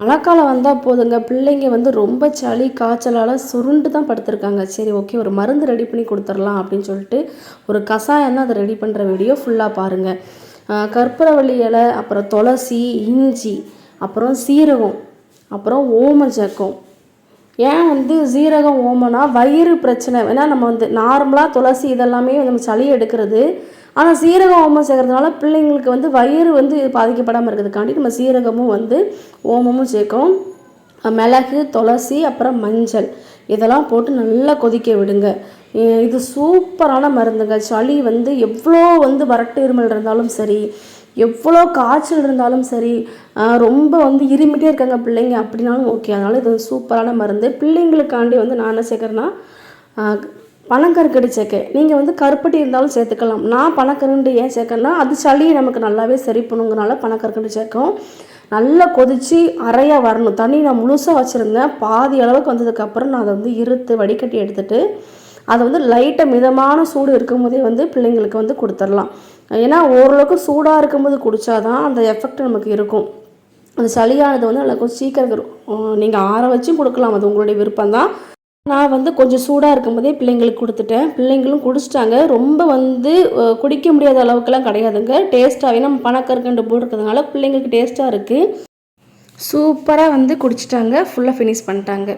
மழைக்காலம் வந்தால் போதுங்க. பிள்ளைங்க வந்து ரொம்ப சளி காய்ச்சலால் சுருண்டு தான் படுத்திருக்காங்க. சரி ஓகே ஒரு மருந்து ரெடி பண்ணி கொடுத்துடலாம் அப்படின்னு சொல்லிட்டு ஒரு கஷாயம் தான் அதை ரெடி பண்ணுற வீடியோ ஃபுல்லாக பாருங்கள் கற்பூரவள்ளி இலை அப்புறம் துளசி இஞ்சி அப்புறம் சீரகம் அப்புறம் ஓமஜக்கம் ஏன் வந்து சீரகம் ஓமனா? வயிறு பிரச்சனை. வேணா நம்ம வந்து நார்மலாக துளசி இதெல்லாமே நம்ம சளி எடுக்கிறது. ஆனால் சீரகம் ஓமம் சேர்க்கறதுனால பிள்ளைங்களுக்கு வந்து வயிறு வந்து பாதிக்கப்படாமல் இருக்கிறதுக்காண்டி நம்ம சீரகமும் வந்து ஓமமும் சேர்க்கும் மிளகு துளசி அப்புறம் மஞ்சள். இதெல்லாம் போட்டு நல்லா கொதிக்க விடுங்க. இது சூப்பரான மருந்துங்க. சளி வந்து எவ்வளோ வந்து வறட்டு இருமல் இருந்தாலும் சரி எவ்வளோ காய்ச்சல் இருந்தாலும் சரி ரொம்ப வந்து இருமிட்டே இருக்காங்க பிள்ளைங்க. அப்படின்னாலும் ஓகே அதனால் இது சூப்பரான மருந்து. பிள்ளைங்களுக்காண்டி வந்து நான் என்ன சேர்க்குறேன்னா பனங்கற்கடி சேர்க்கை நீங்கள் வந்து கருப்பட்டி இருந்தாலும் சேர்த்துக்கலாம். நான் பனக்கருண்டு ஏன் சேர்க்கறேன்னா அது சளியை நமக்கு நல்லாவே சரி பண்ணுங்கிறனால பனக்கற்கண்டு சேர்க்கும் நல்லா கொதித்து அறையாக வரணும். தண்ணி நான் முழுசாக வச்சுருந்தேன். பாதி அளவுக்கு வந்ததுக்கப்புறம் நான் அதை வந்து இருத்து வடிகட்டி எடுத்துகிட்டு அதை வந்து லைட்டாக மிதமான சூடு இருக்கும்போதே வந்து பிள்ளைங்களுக்கு வந்து கொடுத்துடலாம். ஏன்னா ஓரளவுக்கு சூடாக இருக்கும்போது குடித்தாதான் அந்த எஃபெக்ட் நமக்கு இருக்கும். அந்த சளியானது வந்து நல்லா கொஞ்சம் சீக்கிரம் நீங்கள் ஆற வச்சும் கொடுக்கலாம். அது உங்களுடைய விருப்பம் தான் நான் வந்து கொஞ்சம் சூடாக இருக்கும்போதே பிள்ளைங்களுக்கு கொடுத்துட்டேன். பிள்ளைங்களும் குடிச்சிட்டாங்க. ரொம்ப வந்து குடிக்க முடியாத அளவுக்குலாம் கிடையாதுங்க. டேஸ்ட்டாகவே நம்ம போட்டு இருக்கிறதுனால பிள்ளைங்களுக்கு டேஸ்ட்டாக இருக்குது சூப்பராக வந்து குடிச்சிட்டாங்க. ஃபுல்லாக ஃபினிஷ் பண்ணிட்டாங்க.